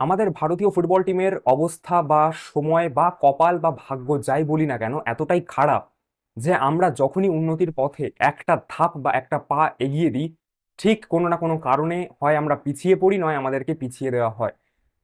আমাদের ভারতীয় ফুটবল টিমের অবস্থা বা সময় বা কপাল বা ভাগ্য যাই বলি না কেন এতটাই খারাপ যে আমরা যখনই উন্নতির পথে একটা ধাপ বা একটা পা এগিয়ে দিই, ঠিক কোনো না কোনো কারণে হয় আমরা পিছিয়ে পড়ি, নয় আমাদেরকে পিছিয়ে দেওয়া হয়।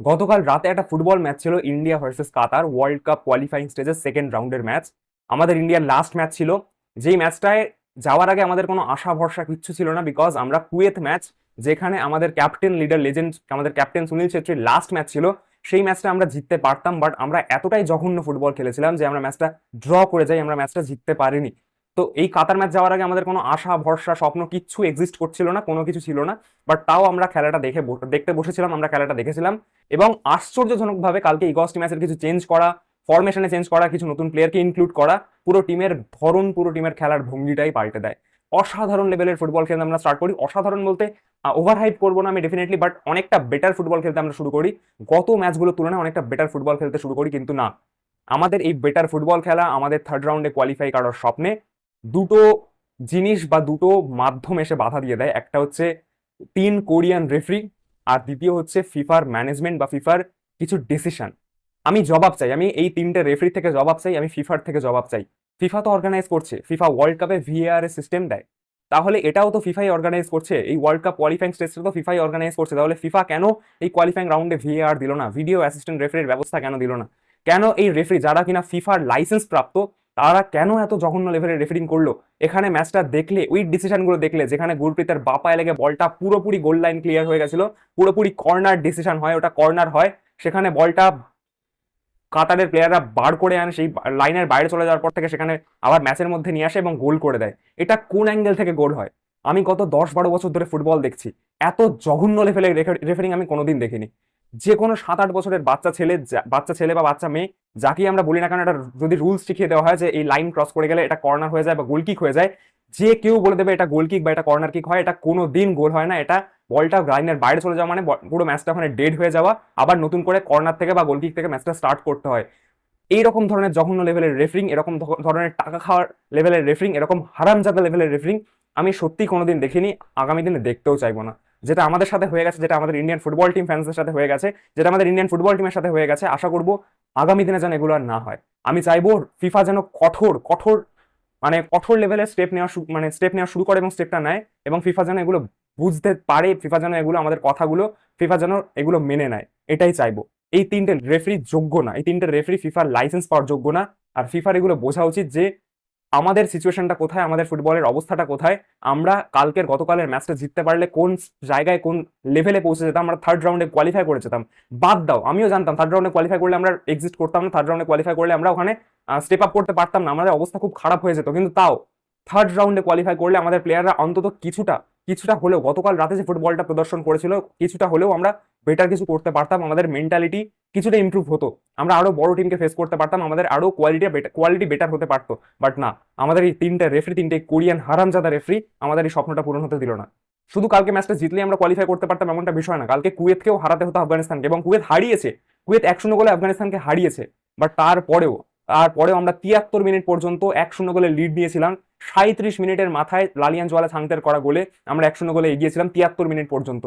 গতকাল রাতে একটা ফুটবল ম্যাচ ছিল India versus Qatar world cup qualifying স্টেজের সেকেন্ড রাউন্ডের ম্যাচ। আমাদের ইন্ডিয়ার লাস্ট ম্যাচ ছিল। যেই ম্যাচটায় যাওয়ার আগে আমাদের কোনো আশা ভরসা কিচ্ছু ছিল না, বিকজ আমরা কুয়েত ম্যাচ যেখানে আমাদের ক্যাপ্টেন লিডার লেজেন্ড আমাদের ক্যাপ্টেন সুনীল ছেত্রীর লাস্ট ম্যাচ ছিল, সেই ম্যাচটা আমরা জিততে পারতাম বাট আমরা এতটাই জঘন্য ফুটবল খেলেছিলাম যে আমরা ম্যাচটা ড্র করে যাই, আমরা ম্যাচটা জিততে পারিনি। তো এই কাতার ম্যাচ যাওয়ার আগে আমাদের কোনো আশা, ভরসা, স্বপ্ন কিচ্ছু এক্সিস্ট করছিল না, কোনো কিছু ছিল না বাট তাও আমরা খেলাটা দেখে দেখতে বসেছিলাম, আমরা খেলাটা দেখেছিলাম। এবং আশ্চর্যজনকভাবে কালকে ইগস্টি ম্যাচের কিছু চেঞ্জ করা ফরমেশনে চেঞ্জ করা, কিছু নতুন প্লেয়ারকে ইনক্লুড করা, পুরো টিমের ধরন, পুরো টিমের খেলার ভঙ্গিটাই পাল্টে দেয়। অসাধারণ লেভেলের ফুটবল খেলতে আমরা স্টার্ট করি। অসাধারণ বলতে ওভার হাইপ করব না আমি ডেফিনেটলি বাট অনেকটা বেটার ফুটবল খেলতে আমরা শুরু করি। গত ম্যাচগুলোর তুলনায় অনেকটা বেটার ফুটবল খেলতে শুরু করি, কিন্তু না। আমাদের এই বেটার ফুটবল খেলা আমাদের থার্ড রাউন্ডে কোয়ালিফাই করার স্বপ্নে দুটো জিনিস বা দুটো মাধ্যম এসে বাধা দিয়ে দেয়। একটা হচ্ছে তিন কোরিয়ান রেফারি আর দ্বিতীয় হচ্ছে ফিফার ম্যানেজমেন্ট বা ফিফার কিছু ডিসিশন আমি জবাব চাই, আমি এই তিনটে রেফারি থেকে জবাব চাই, আমি ফিফার থেকে জবাব চাই। ফিফা তো অর্গানাইজ করছে, ফিফা ওয়ার্ল্ড কাপে ভিএআর এর সিস্টেম দেয়। তাহলে এটাও তো ফিফাই অর্গানাইজ করছে, এই ওয়ার্ল্ড কাপ কোয়ালিফাইং স্টেজটা তো ফিফাই অর্গানাইজ করছে। তাহলে ফিফা কেন এই কোয়ালিফাইং রাউন্ডে ভিএআর দিল না? ভিডিও অ্যাসিস্ট্যান্ট রেফারির ব্যবস্থা কেন দিল না? কেন এই রেফারি যারা কিনা ফিফার লাইসেন্স প্রাপ্ত, তারা কেন এত জঘন্য লেভেলের রেফারিং করল? এখানে ম্যাচটা দেখলে ওই ডিসিশনগুলো দেখলে, যেখানে গুরপ্রীতের বাপায় লেগে বলটা পুরোপুরি গোল লাইন ক্লিয়ার হয়ে গেছিল, পুরোপুরি কর্নার ডিসিশন হয়, ওটা কর্নার হয়, সেখানে বলটা কাতারের প্লেয়াররা বার করে আনে, সেই লাইনের বাইরে চলে যাওয়ার পর থেকে সেখানে আবার ম্যাচের মধ্যে নিয়ে আসে এবং গোল করে দেয়। এটা কোন অ্যাঙ্গেল থেকে গোল হয়? আমি গত দশ বারো বছর ধরে ফুটবল দেখছি। এত জঘন্য লেভেলের রেফারিং আমি কোনোদিন দেখিনি। যে কোনো সাত আট বছরের বাচ্চা ছেলে বাচ্চা ছেলে বা বাচ্চা মেয়ে, যাকেই আমরা বলি না কেন, এটা যদি রুলস শিখিয়ে দেওয়া হয় যে এই লাইন ক্রস করে গেলে এটা কর্নার হয়ে যায় বা গোল কিক হয়ে যায়, যে কেউ বলে দেবে এটা গোল কিক বা এটা কর্নার কিক হয়, এটা কোনো দিন গোল হয় না। এটা বলটা লাইনের বাইরে চলে যাওয়া মানে পুরো ম্যাচটা ওখানে ডেড হয়ে যাওয়া। আবার নতুন করে কর্নার থেকে বা গোল কিক থেকে ম্যাচটা স্টার্ট করতে হয়। এইরকম ধরনের জঘন্য লেভেলের রেফারিং এরকম ধরনের টাকা খাওয়ার লেভেলের রেফারিং এরকম হারামজাদা লেভেলের রেফারিং আমি সত্যি কোনোদিন দেখিনি, আগামী দিনে দেখতেও চাইব না। যেটা আমাদের সাথে হয়ে গেছে, যেটা আমাদের ইন্ডিয়ান ফুটবল টিম ফ্যান্সদের সাথে হয়ে গেছে, যেটা আমাদের ইন্ডিয়ান ফুটবল টিমের সাথে হয়ে গেছে, আশা করব আগামী দিনে যেন এগুলো আর না হয়। আমি চাইব ফিফা যেন কঠোর কঠোর মানে কঠোর লেভেলের স্টেপ নেওয়া মানে স্টেপ নেওয়া শুরু করে এবং স্টেপটা নেয়, এবং ফিফা যেন এগুলো বুঝতে পারে ফিফা যেন এগুলো আমাদের কথাগুলো ফিফা যেন এগুলো মেনে নেয়। এটাই চাইব। এই তিনটে রেফারি যোগ্য না। এই তিনটে রেফারি ফিফার লাইসেন্স পাওয়ার যোগ্য না। আর ফিফার এগুলো বোঝা উচিত যে আমাদের সিচুয়েশনটা কোথায়, আমাদের ফুটবলের অবস্থাটা কোথায়। আমরা কালকের গতকালের ম্যাচটা জিততে পারলে কোন জায়গায় কোন লেভেলে পৌঁছে যেতাম, আমরা থার্ড রাউন্ডে কোয়ালিফাই করে যেতাম। বাদ দাও, আমিও জানতাম থার্ড রাউন্ডে কোয়ালিফাই করলে আমরা এক্সিস্ট করতাম না থার্ড রাউন্ডে কোয়ালিফাই করলে আমরা ওখানে স্টেপ আপ করতে পারতাম না। আমাদের অবস্থা খুব খারাপ হয়ে যেত। কিন্তু তাও থার্ড রাউন্ডে কোয়ালিফাই করলে আমাদের প্লেয়াররা অন্তত কিছুটা কিছুটা হলেও, গতকাল রাতে যে ফুটবলটা প্রদর্শন করেছিল, কিছুটা হলেও আমরা বেটার কিছু করতে পারতাম, আমাদের মেন্টালিটি কিছুটা ইমপ্রুভ হতো। আমরা আরও বড় টিমকে ফেস করতে পারতাম, আমাদের আরও কোয়ালিটি কোয়ালিটি বেটার হতে পারতো। বাট না, আমাদের এই তিনটে রেফারি তিনটে কোরিয়ান হারামজাদা রেফারি আমাদের এই স্বপ্নটা পূরণ হতে দিল না। শুধু কালকে ম্যাচটা জিতলে আমরা কোয়ালিফাই করতে পারতাম এমনটা বিষয় না। কালকে কুয়েতকেও হারাতে হতো আফগানিস্তানকে এবং কুয়েত হারিয়েছে। কুয়েত এক শূন্য গোলে আফগানিস্তানকে হারিয়েছে। বাট তারপরেও তারপরেও আমরা তিয়াত্তর মিনিট পর্যন্ত এক শূন্য গোলে লিড নিয়েছিলাম। সাঁত্রিশ মিনিটের মাথায় লালিয়ান জোয়ালা ছাংতের করা গোলে আমরা একশো গোলে এগিয়েছিলাম তিয়াত্তর মিনিট পর্যন্ত।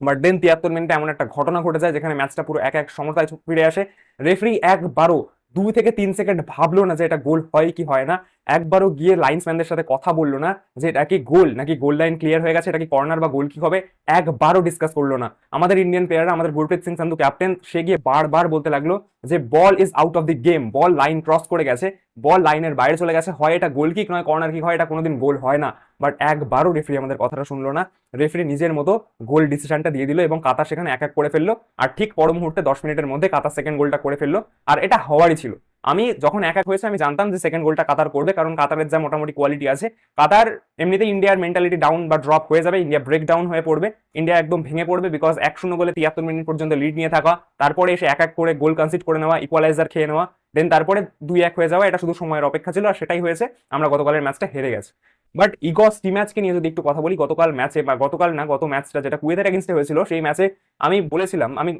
বাট দেন তিয়াত্তর মিনিটে এমন একটা ঘটনা ঘটে যায় যেখানে ম্যাচটা পুরো এক এক সমতায় ফিরে আসে। রেফারি একবারও দুই থেকে তিন সেকেন্ড ভাবলো না যে এটা গোল হয় কি হয় না। একবারও গিয়ে লাইন্সম্যানদের সাথে কথা বলল না যে এটা কি গোল নাকি গোল লাইন ক্লিয়ার হয়ে গেছে, এটা কি কর্নার বা গোল কি হবে, একবারও ডিসকাস করল না। আমাদের ইন্ডিয়ান প্লেয়াররা আমাদের গুরপ্রীত সিং সান্ধু ক্যাপ্টেন সে গিয়ে বারবার বলতে লাগল যে ball is out of the game ball line cross করে গেছে বল লাইনের বাইরে চলে গেছে, হয় এটা গোল কিক নয় কর্নার কিক হয়, এটা কোনোদিন গোল হয় না। বাট একবারও রেফারি আমাদের কথাটা শুনলো না রেফারি নিজের মতো গোল ডিসিশনটা দিয়ে দিল এবং কাতার সেখানে এক এক করে ফেলল, আর ঠিক পর মুহূর্তে দশ মিনিটের মধ্যে কাতার সেকেন্ড গোলটা করে ফেলল, আর এটা হওয়ারই ছিল। আমি যখন এক এক হয়েছে, আমি জানতাম যে সেকেন্ড গোলটা কাতার করবে, কারণ কাতারের যা মোটামুটি কোয়ালিটি আছে। কাতার এমনিতেই ইন্ডিয়ার মেন্টালিটি ডাউন বা ড্রপ হয়ে যাবে ইন্ডিয়া ব্রেক ডাউন হয়ে পড়বে। ইন্ডিয়া একদম ভেঙে পড়বে বিকজ এক শূন্য গোলে তিয়াত্তর মিনিট পর্যন্ত লিড নিয়ে থাকা, তারপরে এসে এক এক করে গোল কনসিড করে নেওয়া ইকুয়ালাইজার খেয়ে নেওয়া দেন তারপরে দুই এক হয়ে যাওয়া, এটা শুধু সময়ের অপেক্ষা ছিল আর সেটাই হয়েছে, আমরা গতকালের ম্যাচটা হেরে গেছি। বাট ইগস টি ম্যাচকে নিয়ে যদি একটু কথা বলি, গতকাল ম্যাচে বা গতকাল না, গত ম্যাচটা যেটা কুয়েতের এগেনস্টে হয়েছিল, সেই ম্যাচে আমি বলেছিলাম, আমি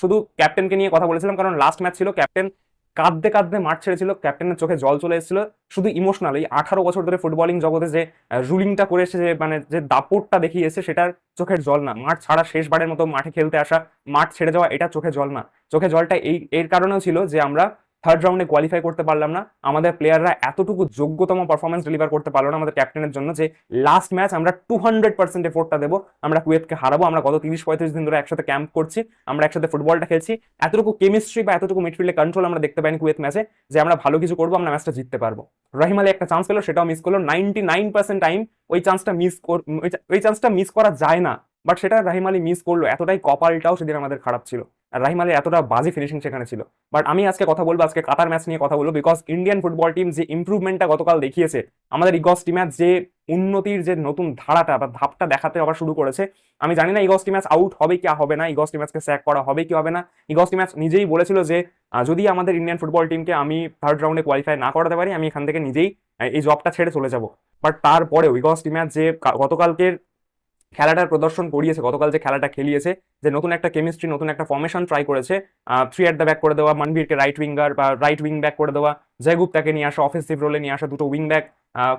শুধু ক্যাপ্টেনকে নিয়ে কথা বলেছিলাম, কারণ লাস্ট ম্যাচ ছিল ক্যাপ্টেন কাঁদতে কাঁদতে মাঠ ছেড়েছিল ক্যাপ্টেনের চোখে জল চলে এসেছিল। শুধু ইমোশনাল এই আঠারো বছর ধরে ফুটবলিং জগতে যে রুলিংটা করে এসেছে মানে যে দাপটটা দেখিয়ে দেখিয়েছে সেটার চোখের জল না। মাঠ ছাড়া শেষবারের মতো মাঠে খেলতে আসা, মাঠ ছেড়ে যাওয়া, এটা চোখে জল না। চোখে জলটা এই, এর কারণেও ছিল যে আমরা থার্ড রাউন্ডে কোয়ালিফাই করতে পারলাম না। আমাদের প্লেয়াররা এতটুকু যোগ্যতম পারফরমেন্স ডেলিভার করতে পারল না আমাদের ক্যাপ্টেনের জন্য যে লাস্ট ম্যাচ আমরা টু হান্ড্রেড পার্সেন্ট এফোর্টটা দেবো। আমরা কুয়েতকে হারাবো, আমরা গত তিরিশ পঁয়ত্রিশ দিন ধরে একসাথে ক্যাম্প করছি, আমরা একসাথে ফুটবলটা খেলছি। এতটুকু কেমিস্ট্রি বা এতটুকু মিডফিল্ডে কন্ট্রোল আমরা দেখতে পাইনি কুয়েত ম্যাচে যে আমরা ভালো কিছু করব, আমরা ম্যাচটা জিততে পারব। রহিম আলী একটা চান্স পেল, সেটাও মিস করল। নাইনটি নাইন পার্সেন্ট টাইম ওই চান্সটা মিস ওই চান্সটা মিস করা যায় না বাট সেটা রাহিম আলী মিস করল। এতটাই কপালটাও সেদিন আমাদের খারাপ ছিল। রাহিম আলীর এতটা বাজে ফিনিশিং সেখানে ছিল। বাট আমি আজকে কথা বলব, আজকে কাতার ম্যাচ নিয়ে কথা বলব বিকজ ইন্ডিয়ান ফুটবল টিম যে ইম্প্রুভমেন্টটা গতকাল দেখিয়েছে, আমাদের ইগস টিম্যাচ যে উন্নতির যে নতুন ধারাটা বা ধাপটা দেখাতে আবার শুরু করেছে, আমি জানি না ইগস টিম্যাচ আউট হবে কি, হবে না ইগস টিম্যাচকে স্যাক করা হবে কি, হবে না। ইগস টিম্যাচ নিজেই বলেছিল যে যদি আমাদের ইন্ডিয়ান ফুটবল টিমকে আমি থার্ড রাউন্ডে কোয়ালিফাই না করাতে পারি, আমি এখান থেকে নিজেই এই জবটা ছেড়ে চলে যাব। বাট তারপরেও ইগস টিম্যাচ যে গতকালকের খেলাটার প্রদর্শন করিয়েছে, গতকাল যে খেলাটা খেলিয়েছে, যে নতুন একটা কেমিস্ট্রি নতুন একটা ফর্মেশন ট্রাই করেছে থ্রি অ্যাট দ্য ব্যাক করে দেওয়া, মানবীরকে রাইট উইঙ্গার বা রাইট উইং ব্যাক করে দেওয়া, জয়গুপ্তাকে নিয়ে আসা অফেন্সিভ রোলে নিয়ে আসা দুটো উইং ব্যাক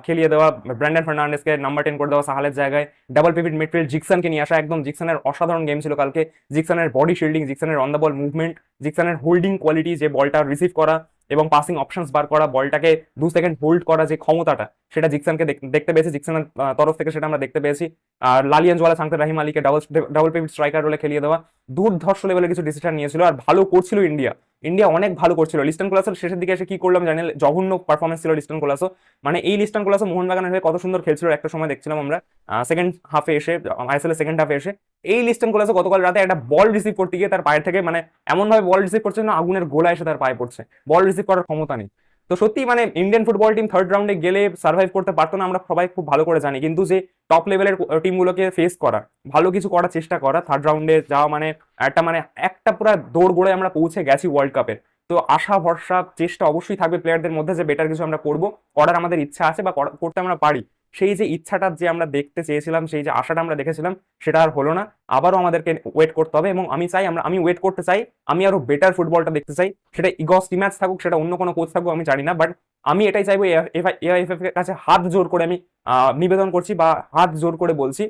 খেলিয়ে দেওয়া, ব্র্যান্ডন ফার্নান্ডেসকে নাম্বার টেন করে দেওয়া সাহালের জায়গায় ডাবল পিভিট মিডফিল্ড জিকসনকে নিয়ে আসা, একদম জিকসনের অসাধারণ গেম ছিল কালকে, জিকসনের বডি শিল্ডিং জিকসনের অন দ্য বল মুভমেন্ট জিকসনের হোল্ডিং কোয়ালিটি, যে বলটা রিসিভ করা এবং পাসিং অপশনস বার করা, বলটাকে দু সেকেন্ড হোল্ড করা যে ক্ষমতাটা, সেটা জিকসনকে দেখ- দেখতে পেয়েছি, জিকসনের তরফ থেকে সেটা আমরা দেখতে পেয়েছি। আর লালিয়ান জোয়ালা সাংতে রাহিম আলীকে ডাবল ডাবল পেভিট স্ট্রাইকার রোলে খেলিয়ে দেওয়া, দুর্ধর্ষ লেভেলে কিছু ডিসিশন নিয়েছিল আর ভালো করছিল ইন্ডিয়া। ইন্ডিয়া অনেক ভালো করছিল। লিস্টন কোলাসের শেষের দিকে এসে কি করলাম জানি জঘন্য পারফরমেন্স ছিল লিস্টন কোলাসও। মানে এই লিস্টন কোলাসও মোহনবাগানের হয়ে কত সুন্দর খেলছিল, একটা সময় দেখছিলাম আমরা। সেকেন্ড হাফে এসে আইএসএল সেকেন্ড হাফে এসে এই লিস্টন কোলাসও গতকাল রাতে একটা বল রিসিভ করতে গিয়ে তার পায়ের থেকে মানে এমন ভাবে বল রিসিভ করছে না আগুনের গোলা এসে তার পায়ে পড়ছে। বল রিসিভ করার ক্ষমতা নেই। তো সত্যি মানে ইন্ডিয়ান ফুটবল টিম থার্ড রাউন্ডে গেলে সার্ভাইভ করতে পারতো না, আমরা সবাই খুব ভালো করে জানি। কিন্তু যে টপ লেভেলের টিমগুলোকে ফেস করা, ভালো কিছু করার চেষ্টা করা থার্ড রাউন্ডে যাওয়া মানে একটা মানে একটা পুরো দৌড় গোড়ে আমরা পৌঁছে গেছি ওয়ার্ল্ড কাপের তো আশা, ভরসা, চেষ্টা অবশ্যই থাকবে প্লেয়ারদের মধ্যে যে বেটার কিছু আমরা করব, করার আমাদের ইচ্ছা আছে বা করা- করতে আমরা পারি। সেই যে ইচ্ছাটা যে আমরা দেখতে চেয়েছিলাম, সেই যে আশাটা আমরা দেখেছিলাম, সেটা আর হলো না। আবারও আমাদেরকে ওয়েট করতে হবে এবং আমি চাই আমরা, আমি ওয়েট করতে চাই, আমি আরও বেটার ফুটবলটা দেখতে চাই। সেটা ইগস ম্যাচ থাকুক, সেটা অন্য কোনো কোচ থাকুক, আমি জানি না বাট আমি এটাই চাইব এআইএফএফ এর কাছে হাত জোর করে আমি নিবেদন করছি বা হাত জোর করে বলছি।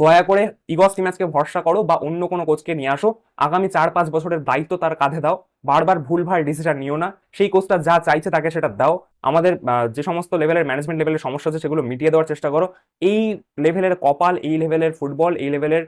দয়া করে ইগস টিম্যাচকে ভরসা করো বা অন্য কোনো কোচকে নিয়ে আসো। আগামী চার পাঁচ বছরের দায়িত্ব তার কাঁধে দাও। বারবার ভুলভাল ডিসিশন নিও না। সেই কোচটা যা চাইছে তাকে সেটা দাও। আমাদের যে সমস্ত লেভেলের ম্যানেজমেন্ট লেভেলের সমস্যা আছে সেগুলো মিটিয়ে দেওয়ার চেষ্টা করো। এই লেভেলের কপাল, এই লেভেলের ফুটবল এই লেভেলের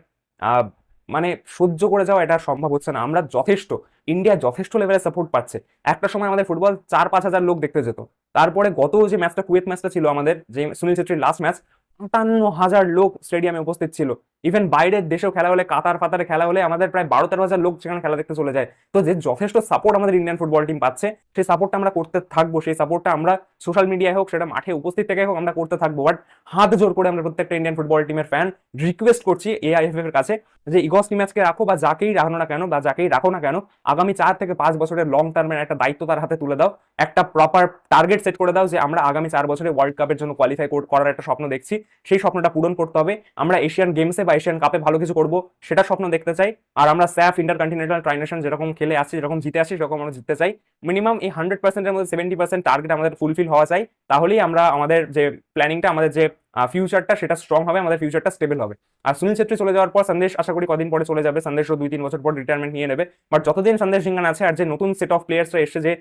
মানে সহ্য করে যাওয়া এটা সম্ভব হচ্ছে না। আমরা যথেষ্ট ইন্ডিয়া যথেষ্ট লেভেলে সাপোর্ট পাচ্ছে। একটা সময় আমাদের ফুটবল চার পাঁচ হাজার লোক দেখতে যেত। তারপরে গত যে ম্যাচটা কুয়েত ম্যাচটা ছিল আমাদের, যে সুনীল ছেত্রীর লাস্ট ম্যাচ আটান্ন হাজার লোক স্টেডিয়ামে উপস্থিত ছিল। ইভেন বাইরের দেশেও খেলা হলে, কাতার ফাতারে খেলা হলে আমাদের প্রায় বারো তেরো হাজার লোক সেখানে খেলা দেখতে চলে যায়। তো যে যথেষ্ট সাপোর্ট আমাদের ইন্ডিয়ান ফুটবল টিম পাচ্ছে, সেই সাপোর্টটা আমরা করতে থাকব। সেই সাপোর্টটা আমরা সোশ্যাল মিডিয়ায় হোক, সেটা মাঠে উপস্থিত থেকে হোক, আমরা করতে থাকব। বাট হাত জোর করে আমরা প্রত্যেকটা ইন্ডিয়ান ফুটবল টিমের ফ্যান রিকোয়েস্ট করছি এআইএফএফ এর কাছে যে ইগস টিম্যাচকে রাখো বা যাকেই রাখো না কেন, বা যাকেই রাখো না কেন, আগামী চার থেকে পাঁচ বছরের লং টার্মের একটা দায়িত্ব তার হাতে তুলে দাও। একটা প্রপার টার্গেট সেট করে দাও যে, আমরা আগামী চার বছরে ওয়ার্ল্ড কাপের জন্য কোয়ালিফাই করার একটা স্বপ্ন দেখছি। সেই স্বপ্নটা পূরণ করতে হবে। আমরা এশিয়ান গেমসে বা এশিয়ান কাপে ভালো কিছু করব, সেটা স্বপ্ন দেখতে চাই। আর আমরা স্যাফ ইন্টার কন্টিনেন্টাল ট্রাইনেশন যেরকম খেলে আসছি যেরকম জিতে আসছি সেরকম আমরা জিততে চাই। মিনিমাম এই হান্ড্রেড পার্সেন্টের মধ্যে সেভেন্টি পার্সেন্ট টার্গেট আমাদের ফুলফিল হওয়া চাই। তাহলেই আমরা আমাদের যে প্ল্যানিংটা আমাদের যে ফিউচারটা সেটা স্ট্রং হবে, আমাদের ফিউচারটা স্টেবল হবে। আর সুনীল ছেত্রী চলে যাওয়ার পর সন্দেশ, আশা করি কদিন পরে চলে যাবে। সন্দেশও দুই তিন বছর পর রিটায়ারমেন্ট নিয়ে নেবে। বাট যতদিন সন্দেশ সিংহান আছে, আর যে নতুন সেট অফ প্লেয়ার্সরা এসে যে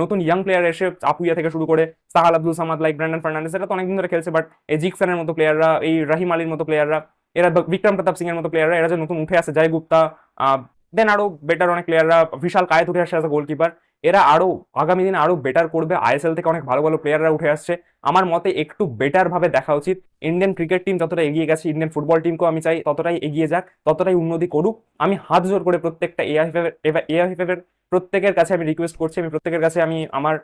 নতুন ইয়াং প্লেয়ার এসে আপুইয়া থেকে শুরু করে সাহাল আব্দুল সামাদ লাইক ব্র্যান্ডন ফার্নান্ডেস এরা তো অনেকদিন ধরে খেলছে বাট এই জিকসানের মতো প্লেয়াররা এই রাহিম আলীর মতো প্লেয়াররা এরা বিক্রম প্রতাপ সিং এর মতো প্লেয়াররা এরা যে নতুন উঠে আসে, জয় গুপ্তা দেন আরও বেটার অনেক প্লেয়াররা বিশাল কায়েত উঠে আসে অ্যাজ গোলকিপার এরা আরও আগামী দিনে আরও বেটার করবে। আইএসএল থেকে অনেক ভালো ভালো প্লেয়াররা উঠে আসছে। আমার মতে একটু বেটার ভাবে দেখা উচিত। ইন্ডিয়ান ক্রিকেট টিম যতটা এগিয়ে গেছে ইন্ডিয়ান ফুটবল টিমকেও আমি চাই ততটাই এগিয়ে যাক, ততটাই উন্নতি করুক। আমি হাত জোর করে প্রত্যেকটা এআইএফএফ এর প্রত্যেকের কাছে আমি রিকোয়েস্ট করছি, আমি প্রত্যেকের কাছে আমি আমার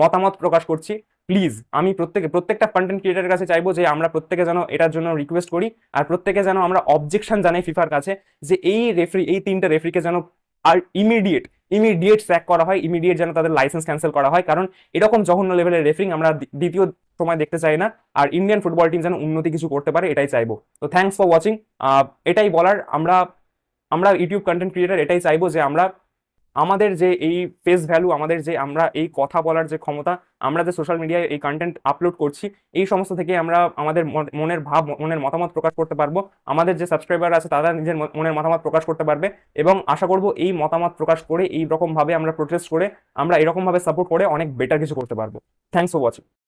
মতামত প্রকাশ করছি। প্লিজ, আমি প্রত্যেকে, প্রত্যেকটা কন্টেন্ট ক্রিয়েটারের কাছে চাইব যে আমরা প্রত্যেকে যেন এটার জন্য রিকোয়েস্ট করি, আর প্রত্যেকে যেন আমরা অবজেকশন জানাই ফিফার কাছে যে এই রেফারি এই তিনটা রেফারিকে যেন আর ইমিডিয়েট ইমিডিয়েট স্যাক করা হয় ইমিডিয়েট যেন তাদের লাইসেন্স ক্যান্সেল করা হয়। কারণ এরকম জঘন্য লেভেলের রেফারিং আমরা দ্বিতীয় সময় দেখতে চাই না, আর ইন্ডিয়ান ফুটবল টিম যেন উন্নতি কিছু করতে পারে, এটাই চাইব। তো থ্যাঙ্কস ফর ওয়াচিং এটাই বলার, আমরা আমরা ইউটিউব কন্টেন্ট ক্রিয়েটার এটাই চাইব যে আমরা আমাদের যে এই ফেস ভ্যালু আমাদের যে আমরা এই কথা বলার যে ক্ষমতা, আমরা যে সোশ্যাল মিডিয়ায় এই কন্টেন্ট আপলোড করছি, এই সমস্ত থেকে আমরা আমাদের মনের ভাব, মনের মতামত প্রকাশ করতে পারব। আমাদের যে সাবস্ক্রাইবার আছে, তারা নিজের মনের মতামত প্রকাশ করতে পারবে এবং আশা করব এই মতামত প্রকাশ করে, এই রকম ভাবে আমরা প্রোটেস্ট করে, আমরা এরকম ভাবে সাপোর্ট করে অনেক বেটার কিছু করতে পারব। Thanks for watching